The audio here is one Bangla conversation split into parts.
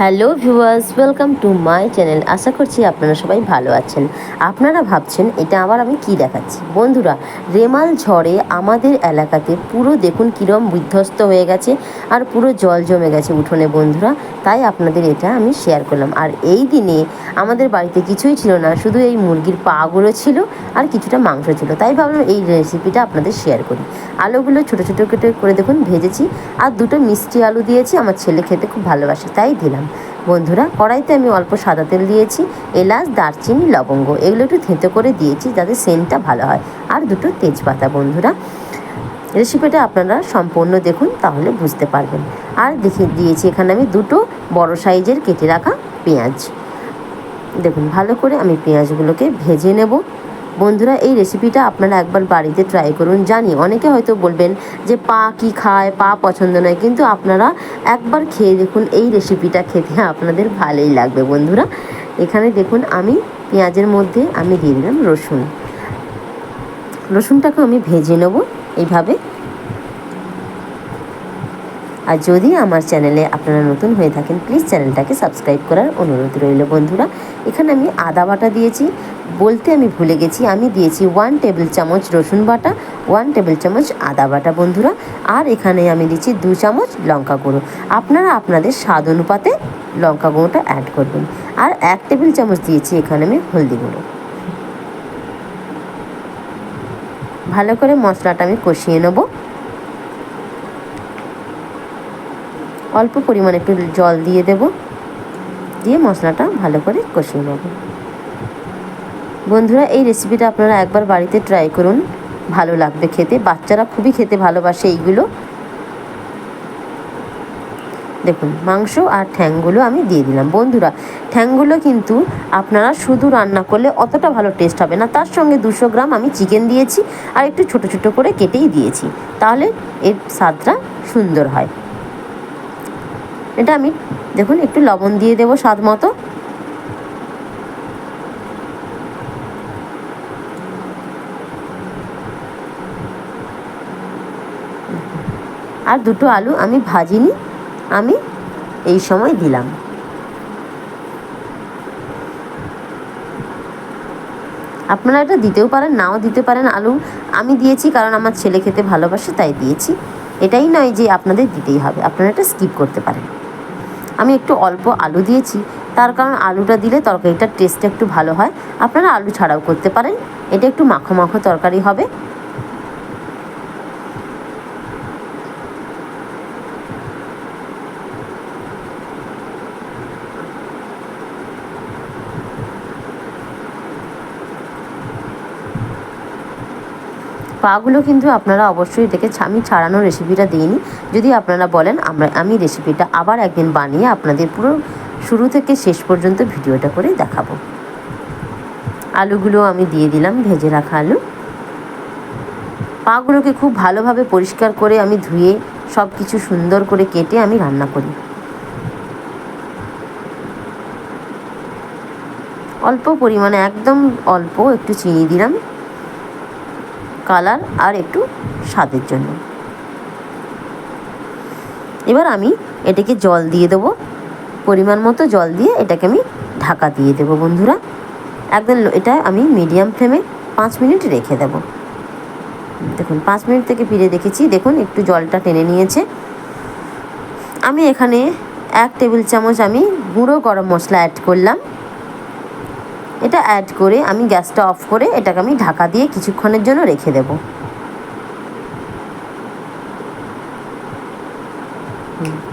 Hello viewers, welcome to my channel. আশা করছি আপনারা সবাই ভালো আছেন। আপনারা ভাবছেন, এটা আবার আমি কি দেখাচ্ছি? বন্ধুরা, রেমাল ঝড়ে আমাদের এলাকাতে পুরো দেখুন কীরম বিধ্বস্ত হয়ে গেছে আর পুরো জল জমে গেছে উঠোনে, বন্ধুরা। তাই আপনাদের এটা আমি শেয়ার করলাম। আর এই দিনে আমাদের বাড়িতে কিছুই ছিল না, শুধু এই মুরগির পাগুলো ছিল আর কিছুটা মাংস ছিল। তাই ভাবলাম এই রেসিপিটা আপনাদের শেয়ার করি। আলুগুলো ছোটো ছোটো কেটে করে দেখুন, ভেজেছি। আর দুটো মিষ্টি আলু দিয়েছি, আমার ছেলে খেতে খুব ভালোবাসে, তাই দিলাম। বন্ধুরা, কড়াইতে আমি অল্প সাদা তেল দিয়েছি, এলাচ, দারচিনি, লবঙ্গ, এগুলো একটু থেঁতো করে দিয়েছি যাতে সেন্টটা ভালো হয়। আর দুটো তেজপাতা বন্ধুরা, রেসিপিটা আপনারা সম্পূর্ণ দেখুন, তাহলে বুঝতে পারবেন। আর দেখে, দিয়েছি এখানে আমি দুটো বড় সাইজের কেটে রাখা পেঁয়াজ। দেখুন, ভালো করে আমি পেঁয়াজগুলোকে ভেজে নেব। বন্ধুরা, এই রেসিপিটা আপনারা একবার বাড়িতে ট্রাই করুন। জানি অনেকে হয়তো বলবেন যে, পা কি খায়? পা পছন্দ নয়। কিন্তু আপনারা একবার খেয়ে দেখুন, এই রেসিপিটা খেতে আপনাদের ভালোই লাগবে বন্ধুরা। এখানে দেখুন, আমি পেঁয়াজের মধ্যে আমি দিয়ে দিলাম রসুন। রসুনটাকে আমি ভেজে নেব এইভাবে। আর যদি আমার চ্যানেলে আপনারা নতুন হয়ে থাকেন প্লিজ চ্যানেলটাকে সাবস্ক্রাইব করার অনুরোধ রইল বন্ধুরা। এখানে আমি আদা বাটা দিয়েছি, বলতে আমি ভুলে গেছি, আমি দিয়েছি ওয়ান টেবিল চামচ রসুন বাটা ওয়ান টেবিল চামচ আদা বাটা বন্ধুরা, আর এখানে আমি দিচ্ছি দু চামচ লঙ্কা গুঁড়ো। আপনারা আপনাদের স্বাদ অনুপাতে লঙ্কা গুঁড়োটা অ্যাড করবেন। আর এক টেবিল চামচ দিয়েছি, এখানে আমি হলদি গুঁড়ো। ভালো করে মশলাটা আমি কষিয়ে নেব। অল্প পরিমাণে একটু জল দিয়ে দেব। দিয়ে মশলাটা ভালো করে কষিয়ে নেব। বন্ধুরা, এই রেসিপিটা আপনারা একবার বাড়িতে ট্রাই করুন। ভালো লাগবে খেতে। বাচ্চারা খুবই খেতে ভালোবাসে এইগুলো। দেখুন, মাংস আর ঠ্যাংগুলো আমি দিয়ে দিলাম। বন্ধুরা, ঠ্যাংগুলো কিন্তু আপনারা শুধু রান্না করলে অতটা ভালো টেস্ট হবে না। তার সঙ্গে দুশো গ্রাম আমি চিকেন দিয়েছি আর একটু ছোটো ছোটো করে কেটেই দিয়েছি। তাহলে এর স্বাদটা সুন্দর হয়। এটা আমি, দেখুন, একটু লবণ দিয়ে দেবো স্বাদ মতো। আর দুটো আলু আমি ভাজিনি, আমি এই সময় দিলাম। আপনারা এটা দিতেও পারেন, নাও দিতে পারেন আলু। আমি দিয়েছি কারণ আমার ছেলে খেতে ভালোবাসে, তাই দিয়েছি। এটাই নয় যে আপনাদের দিতেই হবে, আপনারা এটা স্কিপ করতে পারেন। আমি একটু অল্প আলু দিয়েছি। তার কারণ আলুটা দিলে তরকারিটার টেস্ট একটু ভালো হয়। আপনারা আলু ছাড়াও করতে পারেন। এটা একটু মাখো মাখো তরকারি হবে। পাগুলো কিন্তু আপনারা অবশ্যই এটাকে আমি ছাড়ানোর রেসিপিটা দিইনি। যদি আপনারা বলেন, আমরা আমি রেসিপিটা আবার একদিন বানিয়ে আপনাদের পুরো শুরু থেকে শেষ পর্যন্ত ভিডিওটা করে দেখাবো। আলুগুলো আমি দিয়ে দিলাম, ভেজে রাখা আলু। পাগুলোকে খুব ভালোভাবে পরিষ্কার করে আমি ধুয়ে সব কিছু সুন্দর করে কেটে আমি রান্না করি। অল্প পরিমাণে, একদম অল্প একটু চিনি দিলাম। কালার আর একটু স্বাদের জন্য। এবার আমি এটাকে জল দিয়ে দেবো। পরিমাণ মতো জল দিয়ে এটাকে আমি ঢাকা দিয়ে দেবো বন্ধুরা। একদম এটা আমি মিডিয়াম ফ্লেমে পাঁচ মিনিট রেখে দেবো। দেখুন, পাঁচ মিনিট থেকে ফিরে দেখেছি। দেখুন, একটু জলটা টেনে নিয়েছে। আমি এখানে এক টেবিল চামচ আমি গুঁড়ো গরম মশলা অ্যাড করলাম। এটা অ্যাড করে আমি গ্যাসটা অফ করে এটাকে আমি ঢাকা দিয়ে কিছুক্ষণের জন্য রেখে দেব।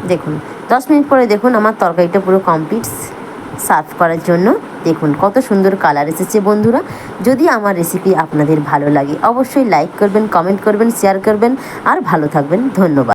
দেখুন, দশ মিনিট পরে দেখুন আমার তরকারিটা পুরো কমপ্লিট সার্ভ করার জন্য। দেখুন, কত সুন্দর কালার এসেছে বন্ধুরা। যদি আমার রেসিপি আপনাদের ভালো লাগে, অবশ্যই লাইক করবেন কমেন্ট করবেন শেয়ার করবেন, আর ভালো থাকবেন। ধন্যবাদ।